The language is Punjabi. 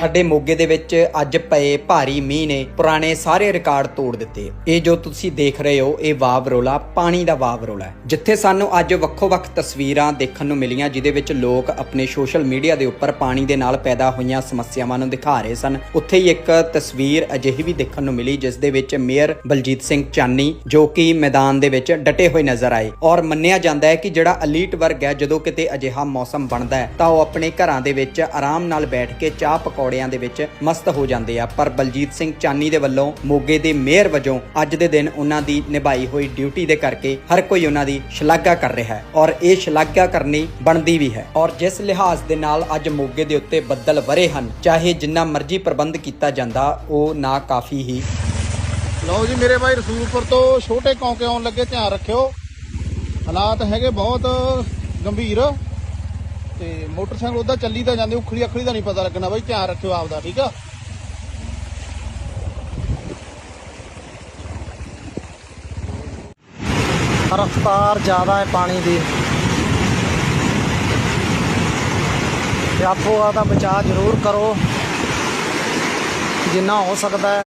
ਸਾਡੇ ਮੋਗੇ ਦੇ ਵਿੱਚ ਅੱਜ ਪਏ ਭਾਰੀ ਮੀਂਹ ਨੇ ਪੁਰਾਣੇ ਸਾਰੇ ਰਿਕਾਰਡ ਤੋੜ ਦਿੱਤੇ। ਇਹ ਜੋ ਤੁਸੀਂ ਦੇਖ ਰਹੇ ਹੋ, ਇਹ ਵਾਵ ਪਾਣੀ ਦਾ ਵਾਵ ਹੈ। ਜਿੱਥੇ ਸਾਨੂੰ ਅੱਜ ਵੱਖੋ-ਵੱਖ ਤਸਵੀਰਾਂ ਦੇਖਣ ਨੂੰ ਮਿਲੀਆਂ ਜਿਦੇ ਵਿੱਚ ਲੋਕ ਆਪਣੇ ਸੋਸ਼ਲ ਮੀਡੀਆ ਦੇ ਉੱਪਰ ਪਾਣੀ ਦੇ ਨਾਲ ਪੈਦਾ ਹੋਈਆਂ ਸਮੱਸਿਆਵਾਂ ਨੂੰ ਦਿਖਾ ਰਹੇ ਸਨ। ਉੱਥੇ ਹੀ ਇੱਕ ਤਸਵੀਰ ਅਜਿਹੀ ਵੀ ਦੇਖਣ ਨੂੰ ਮਿਲੀ, ਜਿਸ ਦੇ ਵਿੱਚ ਮੇਅਰ ਬਲਜੀਤ ਸਿੰਘ ਚਾਨੀ, ਜੋ ਕਿ ਮੈਦਾਨ ਦੇ ਵਿੱਚ ਡਟੇ ਹੋਏ ਨਜ਼ਰ ਆਏ। ਔਰ ਮੰਨਿਆ ਜਾਂਦਾ ਹੈ ਕਿ ਜਿਹੜਾ ਅਲੀਟ ਵਰਗ ਹੈ, ਜਦੋਂ ਕਿਤੇ ਅਜਿਹਾ ਮੌਸਮ ਬਣਦਾ ਹੈ, ਤਾਂ ਉਹ ਆਪਣੇ ਘਰਾਂ ਦੇ ਵਿੱਚ ਆਰਾਮ ਨਾਲ ਬੈਠ ਕੇ ਚਾਹ ਪਕੌੜਿਆਂ ਦੇ ਵਿੱਚ ਮਸਤ ਹੋ ਜਾਂਦੇ ਆ। ਪਰ ਬਲਜੀਤ ਸਿੰਘ ਚਾਨੀ ਦੇ ਵੱਲੋਂ ਮੋਗੇ ਦੇ ਮੇਅਰ ਵਜੋਂ ਅੱਜ ਦੇ ਦਿਨ ਉਹਨਾਂ ਦੀ ਨਿਭਾਈ ਹੋਈ ਡਿਊਟੀ ਦੇ ਕਰਕੇ ਹਰ ਕੋਈ ਉਹਨਾਂ ਦੀ ਸ਼ਲਾਘਾ ਕਰ ਰਿਹਾ ਹੈ ਔਰ ਇਹ ਸ਼ਲਾਘਾ ਕਰਨੀ ਬਣਦੀ ਵੀ ਹੈ। ਔਰ ਜਿਸ ਲਿਹਾਜ਼ ਦੇ ਨਾਲ ਅੱਜ ਮੋਗੇ ਦੇ ਉੱਤੇ ਬੱਦਲ ਵਰੇ ਹਨ, ਚਾਹੇ ਜਿੰਨਾ ਮਰਜ਼ੀ ਪ੍ਰਬੰਧ ਕੀਤਾ ਜਾਂਦਾ, ਉਹ ਨਾ ਕਾਫੀ ਹੀ। ਲਓ ਜੀ ਮੇਰੇ ਭਾਈ ਰਸੂਲਪੁਰ ਤੋਂ ਛੋਟੇ ਕੌਂਕੇ ਆਉਣ ਲੱਗੇ, ਧਿਆਨ ਰੱਖਿਓ। ਹਾਲਾਤ ਹੈਗੇ ਬਹੁਤ ਗੰਭੀਰ। ਤੇ ਮੋਟਰਸਾਈਕਲ ਉਹਦਾ ਚੱਲੀ ਤਾਂ ਜਾਂਦੇ ਉਖੜੀ ਅਖੜੀ ਦਾ ਨਹੀਂ ਪਤਾ ਲੱਗਣਾ ਬਾਈ, ਧਿਆਨ ਰੱਖਿਓ ਆਪਦਾ, ਠੀਕ ਆ? ਰਫ਼ਤਾਰ ਜ਼ਿਆਦਾ ਹੈ ਪਾਣੀ ਦੀ। ਤੇ ਆਪੋ ਆਦਾ ਬਚਾਅ ਜ਼ਰੂਰ ਕਰੋ। ਜਿੰਨਾ ਹੋ ਸਕਦਾ ਹੈ।